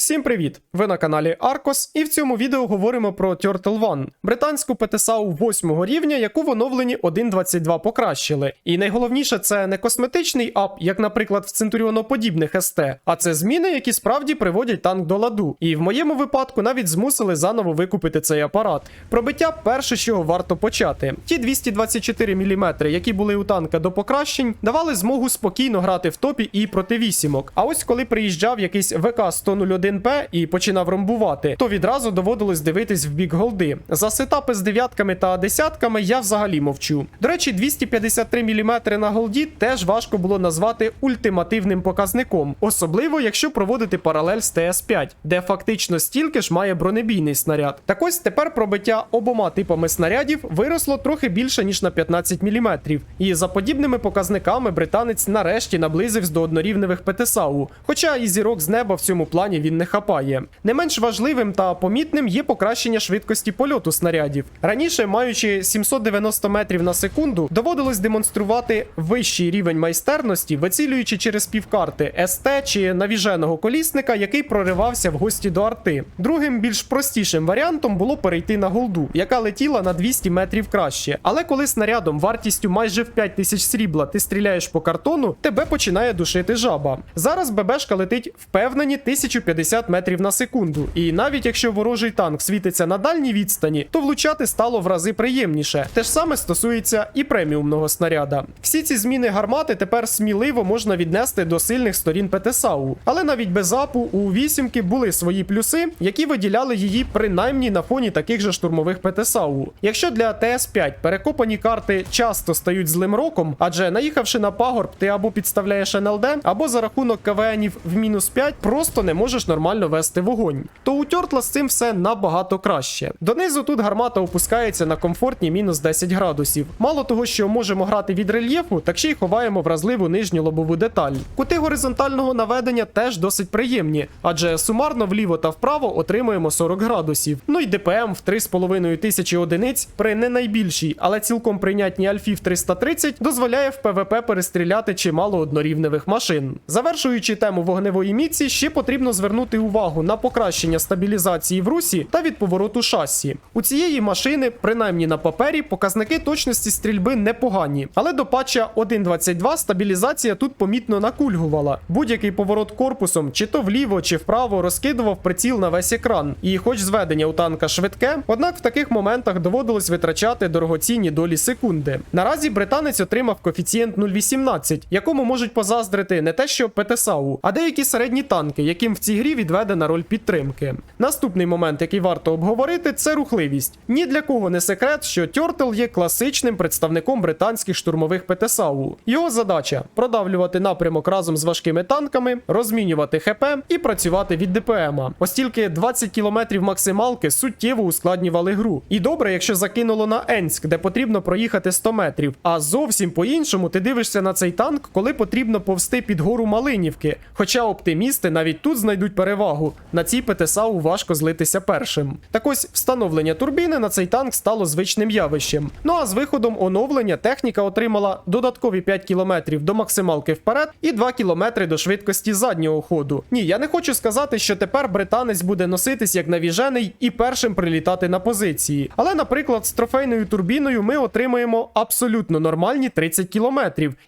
Всім привіт! Ви на каналі Arcos, і в цьому відео говоримо про Turtle One, британську ПТСАУ 8 рівня, яку в оновленні 1.22 покращили. І найголовніше, це не косметичний ап, як, наприклад, в центуріоноподібних СТ, а це зміни, які справді приводять танк до ладу. І в моєму випадку навіть змусили заново викупити цей апарат. Пробиття перше, з чого варто почати. Ті 224 мм, які були у танка до покращень, давали змогу спокійно грати в топі і проти вісімок. А ось коли приїжджав якийсь ВК 101 п і починав ромбувати, то відразу доводилось дивитись в бік голди. За сетапи з дев'ятками та десятками я взагалі мовчу. До речі, 253 мм на голді теж важко було назвати ультимативним показником, особливо якщо проводити паралель з ТС5, де фактично стільки ж має бронебійний снаряд. Так ось тепер пробиття обома типами снарядів виросло трохи більше ніж на 15 мм. І за подібними показниками британець нарешті наблизився до однорівневих ПТСАУ, хоча і зірок з неба в цьому плані він не хапає. Не менш важливим та помітним є покращення швидкості польоту снарядів. Раніше, маючи 790 метрів на секунду, доводилось демонструвати вищий рівень майстерності, вицілюючи через півкарти СТ чи навіженого колісника, який проривався в гості до арти. Другим більш простішим варіантом було перейти на голду, яка летіла на 200 метрів краще. Але коли снарядом вартістю майже в 5 тисяч срібла ти стріляєш по картону, тебе починає душити жаба. Зараз ББшка летить впевнені 1050 метрів на секунду. І навіть якщо ворожий танк світиться на дальній відстані, то влучати стало в рази приємніше. Те ж саме стосується і преміумного снаряда. Всі ці зміни гармати тепер сміливо можна віднести до сильних сторін ПТСАУ. Але навіть без апу у вісімки були свої плюси, які виділяли її принаймні на фоні таких же штурмових ПТСАУ. Якщо для ТС5 перекопані карти часто стають злим роком, адже наїхавши на пагорб, ти або підставляєш НЛД, або за рахунок КВНів в мінус 5 просто не можеш нормально вести вогонь. То у Тьортла з цим все набагато краще. Донизу тут гармата опускається на комфортні мінус 10 градусів. Мало того, що можемо грати від рельєфу, так ще й ховаємо вразливу нижню лобову деталь. Кути горизонтального наведення теж досить приємні, адже сумарно вліво та вправо отримуємо 40 градусів. Ну й ДПМ в 3,5 тисячі одиниць при не найбільшій, але цілком прийнятній Альфі в 330 дозволяє в ПВП перестріляти чимало однорівневих машин. Завершуючи тему вогневої міці, ще потрібно звернути увагу на покращення стабілізації в русі та від повороту шасі. У цієї машини, принаймні на папері, показники точності стрільби непогані, але до патча 1.22 стабілізація тут помітно накульгувала. Будь-який поворот корпусом, чи то вліво, чи вправо, розкидував приціл на весь екран. І хоч зведення у танка швидке, однак в таких моментах доводилось витрачати дорогоцінні долі секунди. Наразі британець отримав коефіцієнт 0,18, якому можуть позаздрити не те, що ПТСАУ, а деякі середні танки, яким в цій грі відведена роль підтримки. Наступний момент, який варто обговорити, це рухливість. Ні для кого не секрет, що Тьортл є класичним представником британських штурмових ПТСАУ. Його задача продавлювати напрямок разом з важкими танками, розмінювати ХП і працювати від ДПМа. Ось тільки 20 км максималки суттєво ускладнювали гру. І добре, якщо закинуло на Енськ, де потрібно проїхати 100 метрів. А зовсім по-іншому ти дивишся на цей танк, коли потрібно повсти під гору Малинівки. Хоча оптимісти навіть тут знайдуть перевагу. На цій ПТСАУ важко злитися першим. Так ось встановлення турбіни на цей танк стало звичним явищем. Ну а з виходом оновлення техніка отримала додаткові 5 км до максималки вперед і 2 км до швидкості заднього ходу. Ні, я не хочу сказати, що тепер британець буде носитись як навіжений і першим прилітати на позиції. Але, наприклад, з трофейною турбіною ми отримаємо абсолютно нормальні 30 км,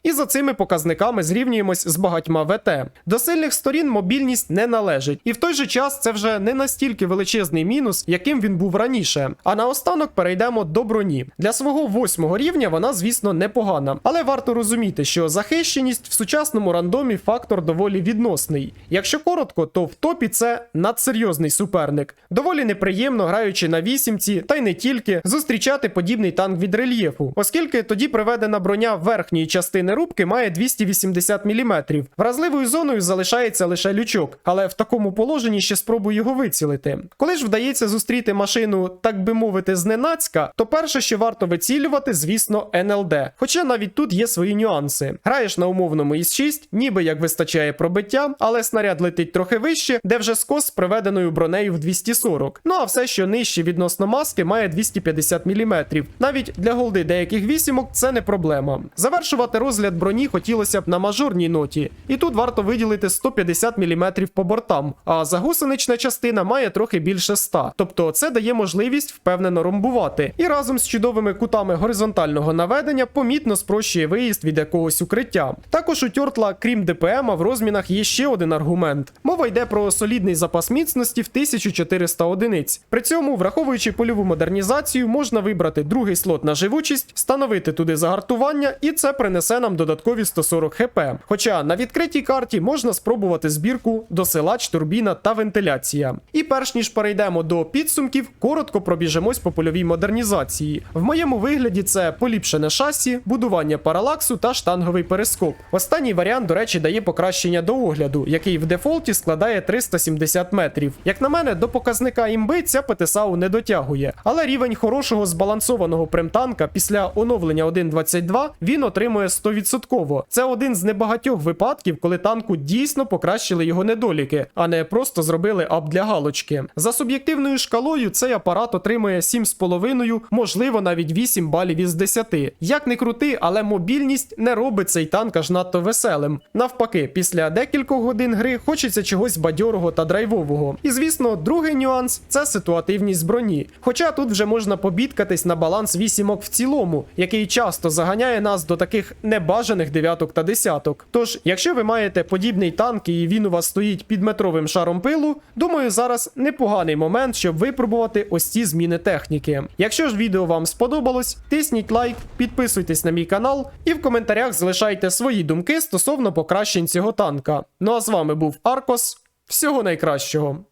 і за цими показниками зрівнюємось з багатьма ВТ. До сильних сторін мобільність не належить, і в той же час це вже не настільки величезний мінус, яким він був раніше. А наостанок перейдемо до броні. Для свого восьмого рівня вона, звісно, непогана, але варто розуміти, що захищеність в сучасному рандомі фактор доволі відносний. Якщо коротко, то в топі це надсерйозний суперник. Доволі неприємно, граючи на вісімці, та й не тільки, зустрічати подібний танк від рельєфу, оскільки тоді приведена броня верхньої частини рубки має 280 мм. Вразливою зоною залишається лише лючок, але в такому положенні ще спробую його вицілити. Коли ж вдається зустріти машину, так би мовити, зненацька, то перше, що варто вицілювати, звісно, НЛД. Хоча навіть тут є свої нюанси. Граєш на умовному із 6, ніби як вистачає пробиття, але снаряд летить трохи вище, де вже скос з приведеною бронею в 240. Ну а все, що нижче відносно маски, має 250 мм. Навіть для голди деяких вісімок це не проблема. Завершувати розгляд броні хотілося б на мажорній ноті, і тут варто виділити 150 мм по бортам. Грам, а загусенична частина має трохи більше 100. Тобто це дає можливість впевнено ромбувати. І разом з чудовими кутами горизонтального наведення помітно спрощує виїзд від якогось укриття. Також у тьортла, крім ДПМа, в розмінах є ще один аргумент. Мова йде про солідний запас міцності в 1400 одиниць. При цьому, враховуючи польову модернізацію, можна вибрати другий слот на живучість, встановити туди загартування, і це принесе нам додаткові 140 хп. Хоча на відкритій карті можна спробувати збірку досилач, турбіна та вентиляція. І перш ніж перейдемо до підсумків, коротко пробіжемось по польовій модернізації. В моєму вигляді це поліпшене шасі, будування паралаксу та штанговий перископ. Останній варіант, до речі, дає покращення до огляду, який в дефолті складає 370 метрів. Як на мене, до показника імби ця ПТСАУ не дотягує, але рівень хорошого збалансованого примтанка після оновлення 1.22 він отримує 100%. Це один з небагатьох випадків, коли танку дійсно покращили його недоліки, а не просто зробили ап для галочки. За суб'єктивною шкалою цей апарат отримує 7,5, можливо навіть 8 балів із 10. Як не крути, але мобільність не робить цей танк аж надто веселим. Навпаки, після декількох годин гри хочеться чогось бадьорого та драйвового. І звісно, другий нюанс це ситуативність броні. Хоча тут вже можна побідкатись на баланс вісімок в цілому, який часто заганяє нас до таких небажаних дев'яток та десяток. Тож, якщо ви маєте подібний танк і він у вас стоїть під метровим шаром пилу, думаю, зараз непоганий момент, щоб випробувати ось ці зміни техніки. Якщо ж відео вам сподобалось, тисніть лайк, підписуйтесь на мій канал і в коментарях залишайте свої думки стосовно покращень цього танка. Ну а з вами був Аркос. Всього найкращого.